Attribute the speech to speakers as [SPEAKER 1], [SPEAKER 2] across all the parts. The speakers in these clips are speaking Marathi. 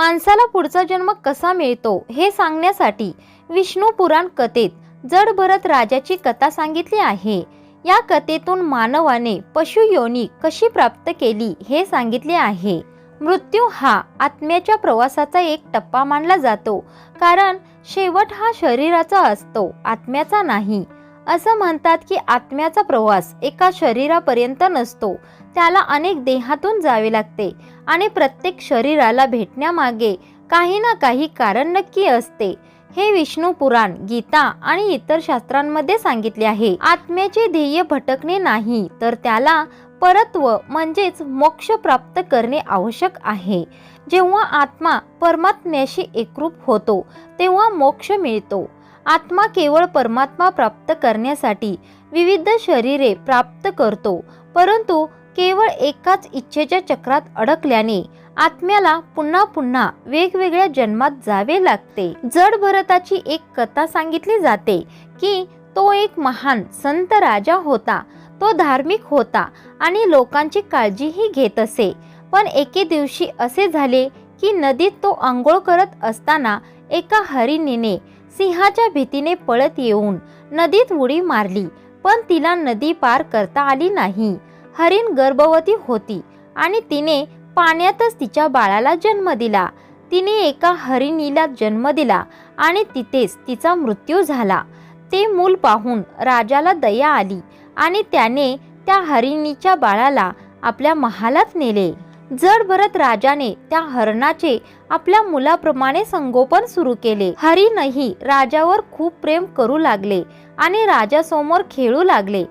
[SPEAKER 1] माणसाला पुढचा जन्म कसा मिळतो हे सांगण्यासाठी विष्णू पुराण कथेत जड भरत राजाची कथा सांगितली आहे. या कथेतून मानवाने पशुयोनी कशी प्राप्त केली हे सांगितले आहे. मृत्यू हा आत्म्याच्या प्रवासाचा एक टप्पा मानला जातो कारण शेवट हा शरीराचा असतो आत्म्याचा नाही. असं म्हणतात की आत्म्याचा प्रवास एका शरीरापर्यंत नसतो. त्याला अनेक देहातून जावे लागते आणि प्रत्येक शरीराला भेटण्यामागे काही ना काही कारण नक्की असते. हे विष्णू पुराण गीता आणि इतर शास्त्रांमध्ये सांगितले आहे. आत्म्याचे ध्येय भटकणे नाही तर त्याला परत्व म्हणजेच मोक्ष प्राप्त करणे आवश्यक आहे. जेव्हा आत्मा परमात्म्याशी एकरूप होतो तेव्हा मोक्ष मिळतो. आत्मा केवळ परमात्मा प्राप्त करण्यासाठी विविध शरीरे प्राप्त करतो. परंतु केवळ एकाच इच्छेच्या चक्रात अडकल्याने आत्म्याला पुन्हा पुन्हा वेगवेगळ्या जन्मात जावे लागते. जड भरताची एक कथा सांगितली जाते की तो एक महान संत राजा होता. तो धार्मिक होता आणि लोकांची काळजीही घेत असे. पण एके दिवशी असे झाले की नदीत तो आंघोळ करत असताना एका हरिणीने सिंहाच्या भीतीने पळत येऊन नदीत उडी मारली पण तिला नदी पार करता आली नाही. हरिण गर्भवती होती आणि तिने पाण्यातच तिच्या बाळाला जन्म दिला. तिने एका हरिणीला जन्म दिला आणि तिथेच तिचा मृत्यू झाला. ते मूल पाहून राजाला दया आली आणि त्याने त्या हरिणीच्या बाळाला आपल्या महालात नेले. जड भरत राजाने त्या हरणाचे आपल्या मुलाप्रमाणे संगोपन सुरू केले. हरिणही राजावर खूप प्रेम करू लागले आणि राजासमोर खेळू लागले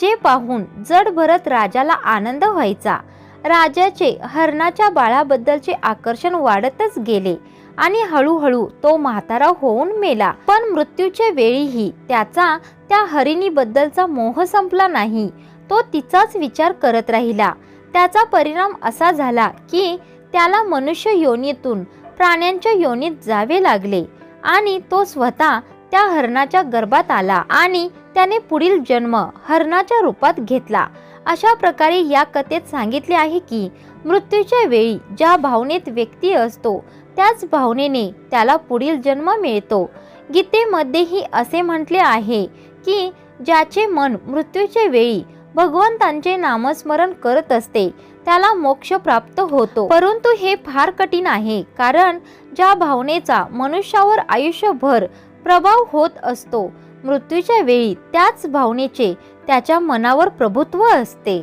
[SPEAKER 1] जे पाहून जड भरत राजाला आनंद व्हायचा. राजाचे हरणाच्या बाळाबद्दलचे आकर्षण वाढतच गेले आणि हळूहळू तो म्हातारा होऊन मेला. पण मृत्यूच्या वेळीही त्याचा त्या हरिणीबद्दलचा मोह संपला नाही. तो तिचाच विचार करत राहिला. त्याचा परिणाम असा झाला की त्याला मनुष्य योनीतून प्राण्यांच्या योनीत जावे लागले आणि तो स्वतः त्या हरणाच्या गर्भात आला आणि त्याने पुढील जन्म हरणाच्या रूपात घेतला. अशा प्रकारे या कथेत सांगितले आहे की मृत्यूच्या वेळी ज्या भावनेत व्यक्ती असतो त्याच भावनेने त्याला पुढील जन्म मिळतो. गीतेमध्येही असे म्हटले आहे की ज्याचे मन मृत्यूच्या वेळी भगवंतांचे नामस्मरण करत असते. त्याला मोक्ष प्राप्त होतो. परंतु हे फार कठीण आहे कारण ज्या भावनेचा मनुष्यावर आयुष्यभर प्रभाव होत असतो मृत्यूच्या वेळी त्याच भावनेचे त्याच्या मनावर प्रभुत्व असते.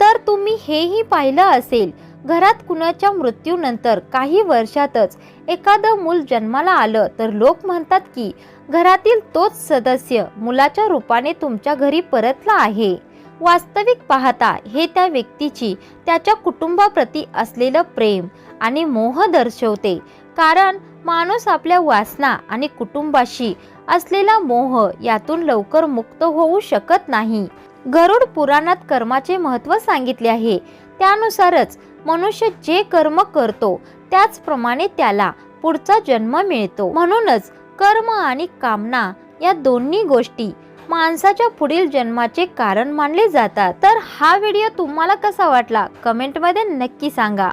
[SPEAKER 1] तर तुम्ही हेही पाहिलं असेल घरात कुणाच्या मृत्यूनंतर काही वर्षातच एखादं मूल जन्माला आलं तर लोक म्हणतात की घरातील तोच सदस्य मुलाच्या रूपाने तुमच्या घरी परतला आहे. वास्तविक पाहता हे त्या व्यक्तीची त्याच्या कुटुंबाप्रती असलेलं प्रेम आणि मोह दर्शवते. कारण माणूस आपल्या वासना आणि कुटुंबाशी असलेला मोह यातून लवकर मुक्त होऊ शकत नाही. गरुड पुराणात कर्माचे महत्त्व सांगितले आहे. त्यानुसारच मनुष्य जे कर्म करतो त्याचप्रमाणे त्याला पुढचा जन्म मिळतो. म्हणूनच कर्म आणि कामना या दोन्ही गोष्टी माणसाच्या पुढील जन्माचे कारण मानले जातात. तर हा व्हिडिओ तुम्हाला कसा वाटला? कमेंटमध्ये नक्की सांगा.